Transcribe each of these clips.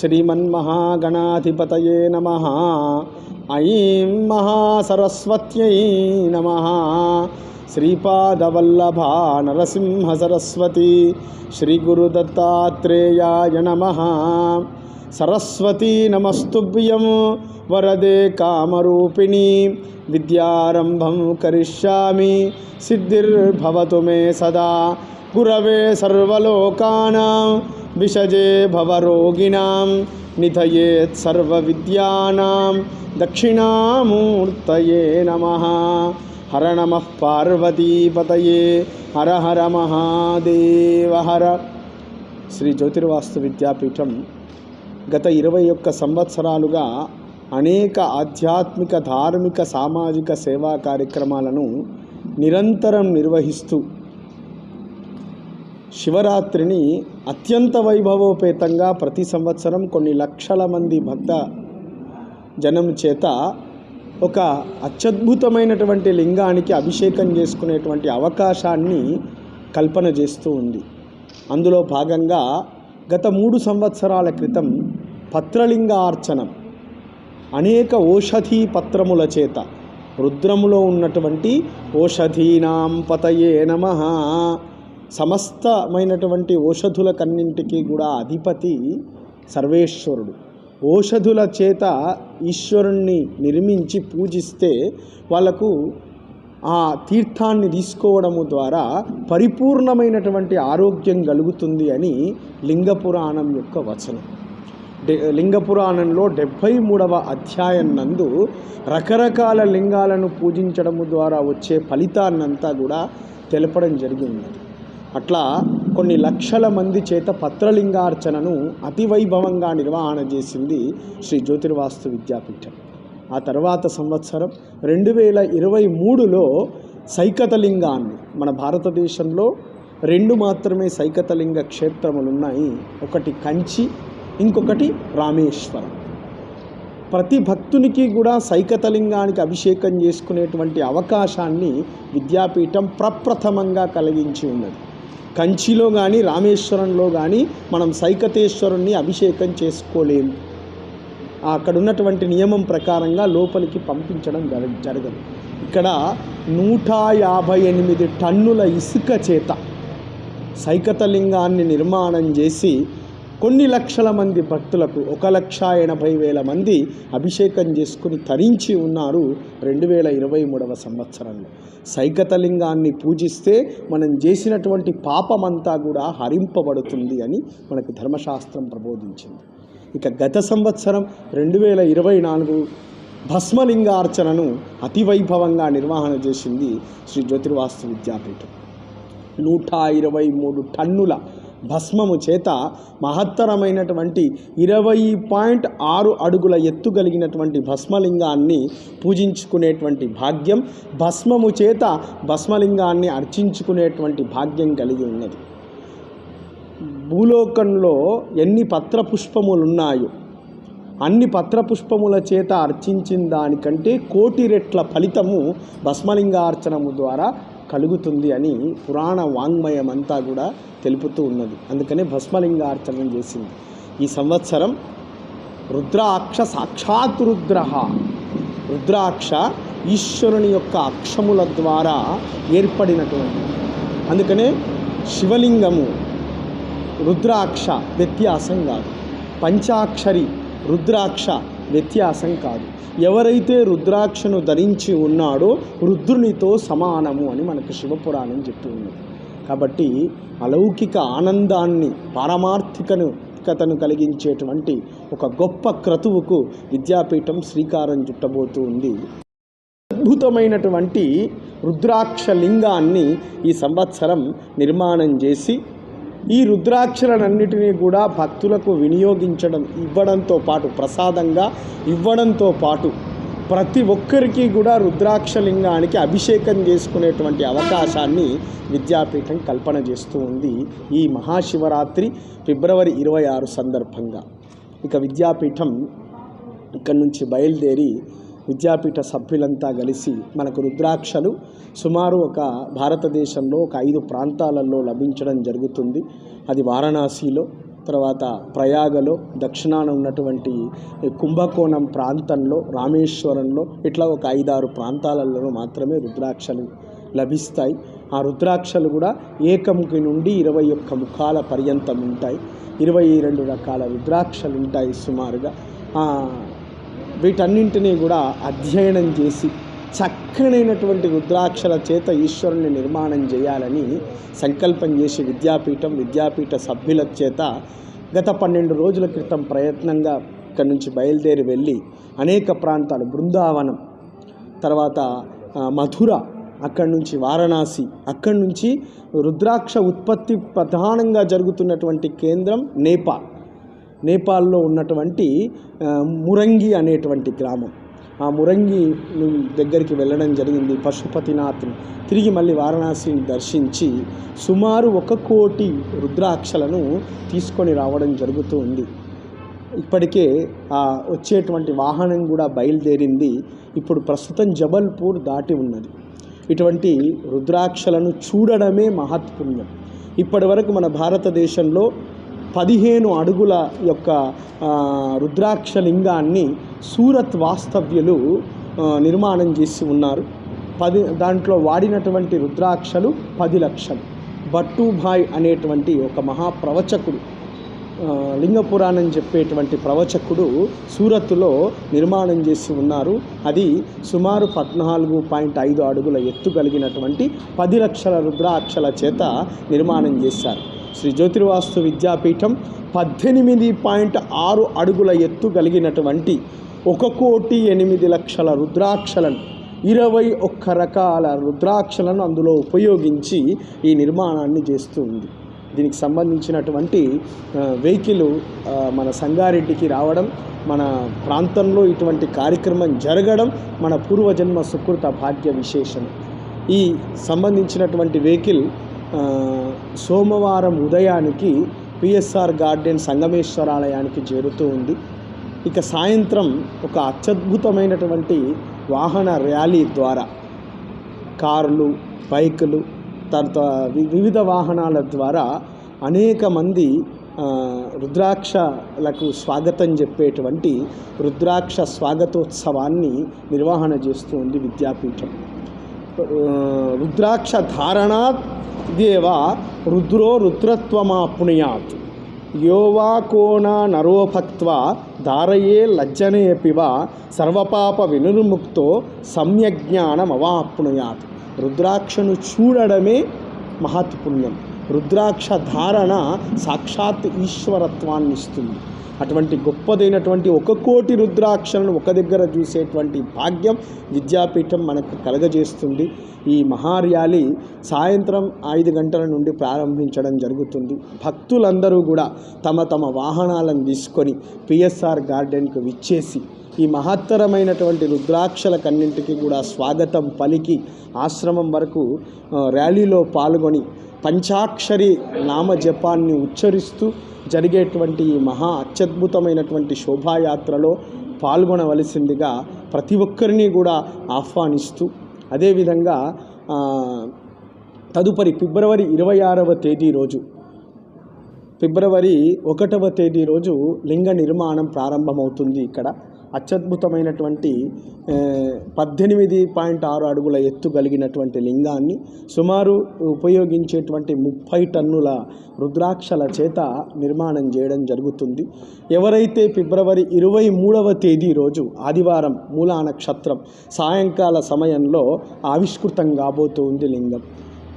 శ్రీమన్మహాగణాధిపతయే నమ. ఐం మహాసరస్వత్యై నమ. శ్రీపాదవల్లభా నరసింహ సరస్వతి శ్రీగురుదత్తాత్రేయాయ నమ. సరస్వతీ నమస్తుభ్యం వరదే కామరూపిణి విద్యారంభం కరిష్యామి సిద్ధిర్భవతు మే సదా. గురవే సర్వలోకానాం विषजे भवरोगिणां निधयेत् सर्वविद्यानां दक्षिणामूर्तये नमः हर नमः पार्वतीपतये हर हर महादेव हर శ్రీ జ్యోతిర్వాస్తు విద్యాపీఠం గత ఇరవై ఒక్క సంవత్సరాలుగా అనేక ఆధ్యాత్మిక ధార్మిక సామాజిక సేవా కార్యక్రమాలను నిరంతరం నిర్వహిస్తూ శివరాత్రిని అత్యంత వైభవోపేతంగా ప్రతి సంవత్సరం కొన్ని లక్షల మంది భక్త జనం చేత ఒక అత్యద్భుతమైనటువంటి లింగానికి అభిషేకం చేసుకునేటువంటి అవకాశాన్ని కల్పన చేస్తూ ఉంది. అందులో భాగంగా గత మూడు సంవత్సరాల క్రితం పత్రలింగార్చనం అనేక ఓషధీ పత్రముల చేత రుద్రములో ఉన్నటువంటి ఓషధీనాం పతయే నమ సమస్తమైనటువంటి ఓషధుల కన్నింటికి కూడా అధిపతి సర్వేశ్వరుడు. ఓషధుల చేత ఈశ్వరుణ్ణి నిర్మించి పూజిస్తే వాళ్ళకు ఆ తీర్థాన్ని తీసుకోవడము ద్వారా పరిపూర్ణమైనటువంటి ఆరోగ్యం కలుగుతుంది అని లింగ పురాణం యొక్క వచనం. లింగపురాణంలో లింగ పురాణంలో డెబ్భై మూడవ అధ్యాయం నందు రకరకాల లింగాలను పూజించడము ద్వారా వచ్చే ఫలితాన్నంతా కూడా తెలపడం జరిగింది. అట్లా కొన్ని లక్షల మంది చేత పత్రలింగార్చనను అతివైభవంగా నిర్వహణ చేసింది శ్రీ జ్యోతిర్వాస్తు విద్యాపీఠం. ఆ తర్వాత సంవత్సరం రెండు వేల ఇరవై మూడులో సైకతలింగాన్ని మన భారతదేశంలో రెండు మాత్రమే సైకతలింగ క్షేత్రములు ఉన్నాయి ఒకటి కంచి ఇంకొకటి రామేశ్వరం. ప్రతి భక్తునికి కూడా సైకతలింగానికి అభిషేకం చేసుకునేటువంటి అవకాశాన్ని విద్యాపీఠం ప్రప్రథమంగా కలిగించి ఉన్నది. కంచిలో కానీ రామేశ్వరంలో కానీ మనం సైకతేశ్వరుణ్ణి అభిషేకం చేసుకోలేము అక్కడ ఉన్నటువంటి నియమం ప్రకారంగా లోపలికి పంపించడం జర జరగదు. ఇక్కడ నూట యాభై ఎనిమిది టన్నుల ఇసుక చేత సైకతలింగాన్ని నిర్మాణం చేసి కొన్ని లక్షల మంది భక్తులకు ఒక లక్ష ఎనభై వేల మంది అభిషేకం చేసుకుని తరించి ఉన్నారు రెండు వేల ఇరవై మూడవ సంవత్సరంలో. సైకతలింగాన్ని పూజిస్తే మనం చేసినటువంటి పాపమంతా కూడా హరింపబడుతుంది అని మనకు ధర్మశాస్త్రం ప్రబోధించింది. ఇక గత సంవత్సరం రెండు వేల ఇరవై నాలుగు భస్మలింగార్చనను అతి వైభవంగా నిర్వహణ చేసింది శ్రీ జ్యోతిర్వాస్తు విద్యాపీఠం. నూట ఇరవై మూడు టన్నుల భస్మము చేత మహత్తరమైనటువంటి ఇరవై పాయింట్ ఆరు అడుగుల ఎత్తు కలిగినటువంటి భస్మలింగాన్ని పూజించుకునేటువంటి భాగ్యం భస్మము చేత భస్మలింగాన్ని అర్చించుకునేటువంటి భాగ్యం కలిగి ఉన్నది. భూలోకంలో ఎన్ని పత్రపుష్పములు ఉన్నాయో అన్ని పత్రపుష్పముల చేత అర్చించిన దానికంటే కోటి రెట్ల ఫలితము భస్మలింగార్చనము ద్వారా కలుగుతుంది అని పురాణ వాంగ్మయం అంతా కూడా తెలుపుతూ ఉన్నది. అందుకనే భస్మలింగార్చన చేసింది. ఈ సంవత్సరం రుద్రాక్ష సాక్షాత్ రుద్ర. రుద్రాక్ష ఈశ్వరుని యొక్క అక్షముల ద్వారా ఏర్పడినటువంటి. అందుకనే శివలింగము రుద్రాక్ష వ్యత్యాసం కాదు. పంచాక్షరి రుద్రాక్ష వ్యత్యాసం కాదు. ఎవరైతే రుద్రాక్షను ధరించి ఉన్నాడో రుద్రునితో సమానము అని మనకు శివపురాణం చెప్తూ ఉన్నది. కాబట్టి అలౌకిక ఆనందాన్ని పారమార్థికను కథను కలిగించేటువంటి ఒక గొప్ప క్రతువుకు విద్యాపీఠం శ్రీకారం చుట్టబోతూ ఉంది. అద్భుతమైనటువంటి రుద్రాక్ష లింగాన్ని ఈ సంవత్సరం నిర్మాణం చేసి ఈ రుద్రాక్షలన్నిటినీ కూడా భక్తులకు వినియోగించడం ఇవ్వడంతో పాటు ప్రసాదంగా ఇవ్వడంతో పాటు ప్రతి ఒక్కరికి కూడా రుద్రాక్షలింగానికి అభిషేకం చేసుకునేటువంటి అవకాశాన్ని విద్యాపీఠం కల్పన చేస్తూ ఉంది ఈ మహాశివరాత్రి ఫిబ్రవరి ఇరవై ఆరు సందర్భంగా. ఇక విద్యాపీఠం ఇక్కడి నుంచి బయలుదేరి విద్యాపీఠ సభ్యులంతా కలిసి మనకు రుద్రాక్షలు సుమారు ఒక భారతదేశంలో ఒక ఐదు ప్రాంతాలలో లభించడం జరుగుతుంది. అది వారణాసిలో తర్వాత ప్రయాగలో దక్షిణాన ఉన్నటువంటి కుంభకోణం ప్రాంతంలో రామేశ్వరంలో ఇట్లా ఒక ఐదారు ప్రాంతాలలో మాత్రమే రుద్రాక్షలు లభిస్తాయి. ఆ రుద్రాక్షలు కూడా ఏకముఖి నుండి ఇరవై ఒక్క ముఖాల పర్యంతం ఉంటాయి. ఇరవై రెండు రకాల రుద్రాక్షలు ఉంటాయి సుమారుగా వీటన్నింటినీ కూడా అధ్యయనం చేసి చక్కనైనటువంటి రుద్రాక్షల చేత ఈశ్వరుని నిర్మాణం చేయాలని సంకల్పం చేసి విద్యాపీఠం విద్యాపీఠ సభ్యుల చేత గత పన్నెండు రోజుల క్రితం ప్రయత్నంగా ఇక్కడి నుంచి బయలుదేరి వెళ్ళి అనేక ప్రాంతాలు బృందావనం తర్వాత మథుర అక్కడి నుంచి వారణాసి అక్కడి నుంచి రుద్రాక్ష ఉత్పత్తి ప్రధానంగా జరుగుతున్నటువంటి కేంద్రం నేపాల్. నేపాల్లో ఉన్నటువంటి మురంగి అనేటువంటి గ్రామం. ఆ మురంగి దగ్గరికి వెళ్ళడం జరిగింది. పశుపతినాథ్ని తిరిగి మళ్ళీ వారణాసిని దర్శించి సుమారు ఒక కోటి రుద్రాక్షలను తీసుకొని రావడం జరుగుతూ ఉంది. ఇప్పటికే ఆ వచ్చేటువంటి వాహనం కూడా బయలుదేరింది. ఇప్పుడు ప్రస్తుతం జబల్పూర్ దాటి ఉన్నది. ఇటువంటి రుద్రాక్షలను చూడడమే మహత్పుణ్యం. ఇప్పటి వరకు మన భారతదేశంలో పదిహేను అడుగుల యొక్క రుద్రాక్ష లింగాన్ని సూరత్ వాస్తవ్యులు నిర్మాణం చేసి ఉన్నారు. పది దాంట్లో వాడినటువంటి రుద్రాక్షలు పది లక్షలు. భట్టుభాయ్ అనేటువంటి ఒక మహాప్రవచకుడు లింగపురాణం చెప్పేటువంటి ప్రవచకుడు సూరత్తులో నిర్మాణం చేసి ఉన్నారు. అది సుమారు పద్నాలుగు పాయింట్ ఐదు అడుగుల ఎత్తు కలిగినటువంటి పది లక్షల రుద్రాక్షల చేత నిర్మాణం చేశారు. శ్రీ జ్యోతిర్వాస్తు విద్యాపీఠం పద్దెనిమిది పాయింట్ ఆరు అడుగుల ఎత్తు కలిగినటువంటి ఒక కోటి ఎనిమిది లక్షల రుద్రాక్షలను ఇరవై ఒక్క రకాల రుద్రాక్షలను అందులో ఉపయోగించి ఈ నిర్మాణాన్ని చేస్తుంది దీనికి సంబంధించినటువంటి వెహికల్ మన సంగారెడ్డికి రావడం మన ప్రాంతంలో ఇటువంటి కార్యక్రమం జరగడం మన పూర్వజన్మ సుకృత భాగ్య విశేషం. ఈ సంబంధించినటువంటి వెహికల్ సోమవారం ఉదయానికి పిఎస్ఆర్ గార్డెన్ సంగమేశ్వరాలయానికి చేరుతూ ఉంది. ఇక సాయంత్రం ఒక అత్యద్భుతమైనటువంటి వాహన ర్యాలీ ద్వారా కార్లు బైకులు తర్వాత వివిధ వాహనాల ద్వారా అనేక మంది రుద్రాక్షలకు స్వాగతం చెప్పేటువంటి రుద్రాక్ష స్వాగతోత్సవాన్ని నిర్వహణ చేస్తూ ఉంది విద్యాపీఠం. రుద్రాక్ష ధారణాత్ దేవ రుద్రో రుద్రత్వమాప్నుయాత్ యోవా కోణ నరోభక్త్వా ధారయే లజ్జనేపివ సర్వపాప వినుర్ముక్తో సమ్యజ్ఞానమవాప్నుయాత్ రుద్రాక్షను చూడడమే మహత్పుణ్యం రుద్రాక్ష ధారణ సాక్షాత్ ఈశ్వరత్వాన్ని ఇస్తుంది అటువంటి గొప్పదైనటువంటి ఒక కోటి రుద్రాక్షలను ఒక దగ్గర చూసేటువంటి భాగ్యం విద్యాపీఠం మనకు కలగజేస్తుంది. ఈ మహార్యాలి సాయంత్రం ఐదు గంటల నుండి ప్రారంభించడం జరుగుతుంది. భక్తులందరూ కూడా తమ తమ వాహనాలను తీసుకొని పిఎస్ఆర్ గార్డెన్కు విచ్చేసి ఈ మహత్తరమైనటువంటి రుద్రాక్షలకన్నింటికి కూడా స్వాగతం పలికి ఆశ్రమం వరకు ర్యాలీలో పాల్గొని పంచాక్షరి నామ జపాన్ని ఉచ్చరిస్తూ జరిగేటువంటి ఈ మహా అత్యద్భుతమైనటువంటి శోభాయాత్రలో పాల్గొనవలసిందిగా ప్రతి ఒక్కరిని కూడా ఆహ్వానిస్తూ అదేవిధంగా తదుపరి ఫిబ్రవరి ఇరవై ఆరవ తేదీ రోజు ఫిబ్రవరి ఒకటవ తేదీ రోజు లింగ నిర్మాణం ప్రారంభమవుతుంది ఇక్కడ. అత్యద్భుతమైనటువంటి పద్దెనిమిది పాయింట్ ఆరు అడుగుల ఎత్తు కలిగినటువంటి లింగాన్ని సుమారు ఉపయోగించేటువంటి ముప్పై టన్నుల రుద్రాక్షల చేత నిర్మాణం చేయడం జరుగుతుంది. ఎవరైతే ఫిబ్రవరి ఇరవై మూడవ తేదీ రోజు ఆదివారం మూలా నక్షత్రం సాయంకాల సమయంలో ఆవిష్కృతం కాబోతూ ఉంది లింగం.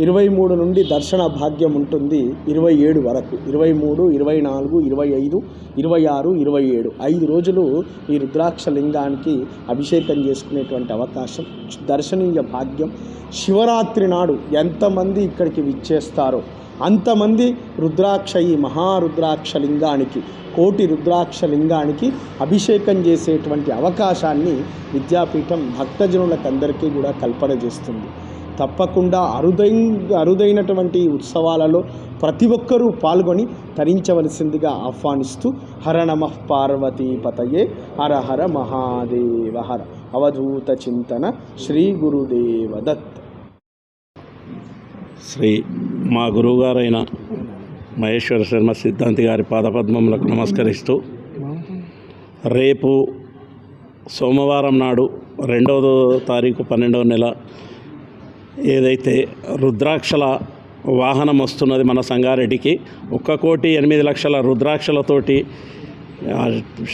ఇరవై మూడు నుండి దర్శన భాగ్యం ఉంటుంది ఇరవై ఏడు వరకు. ఇరవై మూడు ఇరవై నాలుగు ఇరవై ఐదు ఇరవై ఆరు ఇరవై ఏడు. ఐదు రోజులు ఈ రుద్రాక్ష లింగానికి అభిషేకం చేసుకునేటువంటి అవకాశం. దర్శనీయ భాగ్యం. శివరాత్రి నాడు ఎంతమంది ఇక్కడికి విచ్చేస్తారో అంతమంది రుద్రాక్ష ఈ మహారుద్రాక్ష లింగానికి కోటి రుద్రాక్ష లింగానికి అభిషేకం చేసేటువంటి అవకాశాన్ని విద్యాపీఠం భక్తజనులకు అందరికీ కూడా కల్పన చేస్తుంది. తప్పకుండా అరుదైన అరుదైనటువంటి ఉత్సవాలలో ప్రతి ఒక్కరూ పాల్గొని తరించవలసిందిగా ఆహ్వానిస్తూ హర నమ పార్వతీపతయే హర హర మహాదేవ హర అవధూత చింతన శ్రీ గురుదేవ దత్. శ్రీ మా గురువుగారైన మహేశ్వర శర్మ సిద్ధాంతి గారి పాదపద్మములకు నమస్కరిస్తూ రేపు సోమవారం నాడు రెండవ తారీఖు పన్నెండవ నెల ఏదైతే రుద్రాక్షల వాహనం వస్తున్నది మన సంగారెడ్డికి ఒక్క కోటి ఎనిమిది లక్షల రుద్రాక్షలతోటి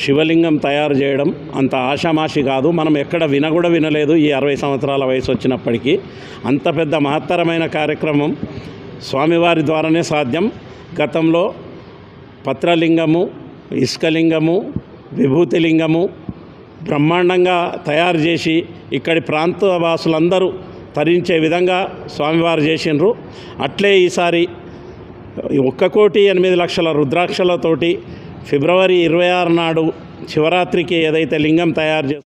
శివలింగం తయారు చేయడం అంత ఆషామాషి కాదు. మనం ఎక్కడ విన కూడా వినలేదు ఈ అరవై సంవత్సరాల వయసు వచ్చినప్పటికీ. అంత పెద్ద మహత్తరమైన కార్యక్రమం స్వామివారి ద్వారానే సాధ్యం. గతంలో పత్రలింగము ఇసుకలింగము విభూతిలింగము బ్రహ్మాండంగా తయారు చేసి ఇక్కడి ప్రాంత వాసులందరూ తరించే విధంగా స్వామివారు చేసిండ్రు. అట్లే ఈసారి ఒక్క కోటి ఎనిమిది లక్షల రుద్రాక్షలతోటి ఫిబ్రవరి ఇరవై ఆరు నాడు శివరాత్రికి ఏదైతే లింగం తయారు చేస్తారో